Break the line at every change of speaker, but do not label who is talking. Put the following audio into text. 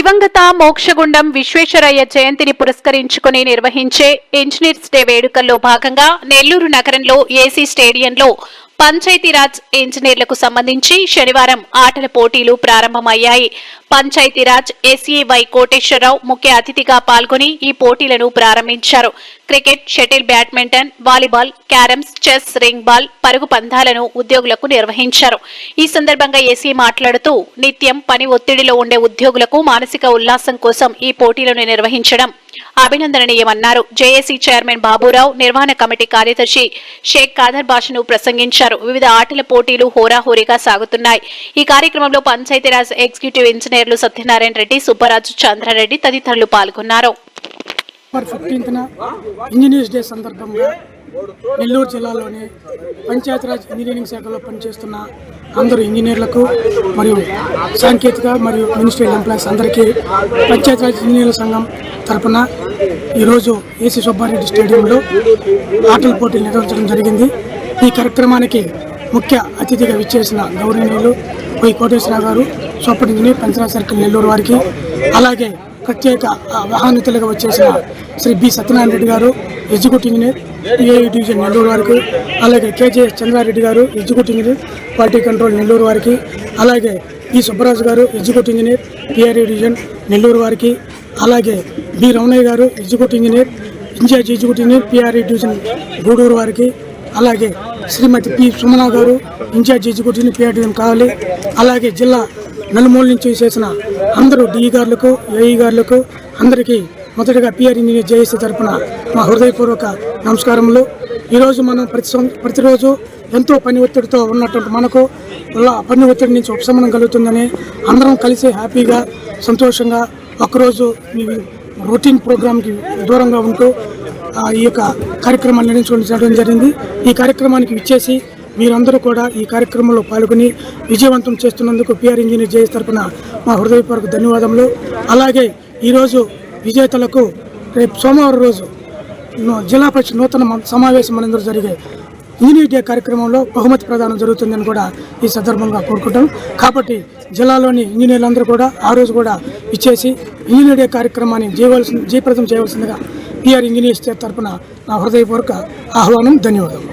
దివంగత మోక్షగుండం విశ్వేశ్వరయ్య జయంతిని పురస్కరించుకుని నిర్వహించే ఇంజనీర్స్ డే వేడుకల్లో భాగంగా నెల్లూరు నగరంలో ఏసీ స్టేడియంలో పంచాయతీరాజ్ ఇంజనీర్లకు సంబంధించి శనివారం ఆటల పోటీలు ప్రారంభమయ్యాయి. పంచాయతీరాజ్ ఎస్ఈవై కోటేశ్వరరావు ముఖ్య అతిథిగా పాల్గొని ఈ పోటీలను ప్రారంభించారు. Cricket shuttle badminton volleyball carroms chess ring ball పరుగు పందాలను ఉద్యోగులకు నిర్వహించారు. ఈ సందర్భంగా ఏసీ మాట్లాడుతూ నిత్యం పని ఒత్తిడిలో ఉండే ఉద్యోగులకు మానసిక ఉల్లాసం కోసం ఈ పోటీలను నిర్వహించడం అభినందనీయమన్నారు. జేఏసీ చైర్మన్ బాబురావు నిర్వహణ కమిటీ కార్యదర్శి షేక్ కాదర్ భాషను ప్రసంగించారు. వివిధ ఆటల పోటీలు హోరాహోరీగా సాగుతున్నాయి. ఈ కార్యక్రమంలో పంచాయతీరాజ్ ఎగ్జిక్యూటివ్ ఇంజనీర్లు సత్యనారాయణ రెడ్డి సుబ్బరాజు చంద్రారెడ్డి తదితరులు పాల్గొన్నారు.
నవంబర్ ఫిఫ్టీన్త్న ఇంజనీర్స్ డే సందర్భంగా నెల్లూరు జిల్లాలోని పంచాయతీరాజ్ ఇంజనీరింగ్ శాఖలో పనిచేస్తున్న అందరూ ఇంజనీర్లకు మరియు సాంకేతిక మరియు మినిస్ట్రియల్ ఎంప్లాయీస్ అందరికీ పంచాయతీరాజ్ ఇంజనీర్ల సంఘం తరపున ఈరోజు ఏసీ సుబ్బారెడ్డి స్టేడియంలో ఆటల పోటీలు నిర్వహించడం జరిగింది. ఈ కార్యక్రమానికి ముఖ్య అతిథిగా విచ్చేసిన గౌరవనీయులు వై కోటేశ్వరరావు గారు super engineer Panchayat Raj circle Nellore వారికి అలాగే ప్రత్యేక వాహనతులుగా వచ్చేసిన శ్రీ బి. సత్యనారాయణ రెడ్డి గారు executive engineer PI division Nellore వారికి అలాగే కేజే చంద్రారెడ్డి గారు executive engineer party control Nellore వారికి అలాగే బి సుబ్బరాజు గారు executive engineer PRA division Nellore వారికి అలాగే బి. రమణయ్య గారు executive engineer incharge executive engineer PRA division Gudur వారికి అలాగే శ్రీమతి పి. సుమన గారు ఇన్ఛార్జ్ ఎగ్జిక్యూటివ్ పిఆర్ డివిజన్ కావాలి అలాగే జిల్లా నలుమూల నుంచి చేసిన అందరూ డిఈ గారులకు ఏఈ గారులకు అందరికీ మొదటగా పిఆర్ ఇంజనీర్ జేఏసీ తరఫున మా హృదయపూర్వక నమస్కారములు. ఈరోజు మనం ప్రతి సం- ప్రతిరోజు ఎంతో పని ఒత్తిడితో ఉన్నటువంటి మనకు పని ఒత్తిడి నుంచి ఉపశమనం కలుగుతుందని అందరం కలిసి హ్యాపీగా సంతోషంగా ఒకరోజు మీ రొటీన్ ప్రోగ్రామ్కి దూరంగా ఉంటూ ఆ, ఈ యొక్క కార్యక్రమాన్ని నిర్వహించడం జరిగింది. ఈ కార్యక్రమానికి విచ్చేసి మీరందరూ కూడా ఈ కార్యక్రమంలో పాల్గొని విజయవంతం చేస్తున్నందుకు పిఆర్ ఇంజనీర్ జేఎస్ తరపున మా హృదయపూర్వక ధన్యవాదములు. అలాగే ఈరోజు విజేతలకు రేపు సోమవారం రోజు జిల్లా పరిషత్ నూతన మ- సమావేశం మనందరూ జరిగే ఇంజనీర్ డే కార్యక్రమంలో బహుమతి ప్రదానం జరుగుతుందని కూడా ఈ సందర్భంగా కోరుకుంటాం. కాబట్టి జిల్లాలోని ఇంజనీర్లందరూ కూడా ఆ రోజు కూడా ఇచ్చేసి ఇంజనీర్ డే కార్యక్రమాన్ని జయవలసిన జయప్రదం చేయవలసిందిగా పిఆర్ ఇంజనీర్స్ తరపున నా హృదయపూర్వక ఆహ్వానం ధన్యవాదాలు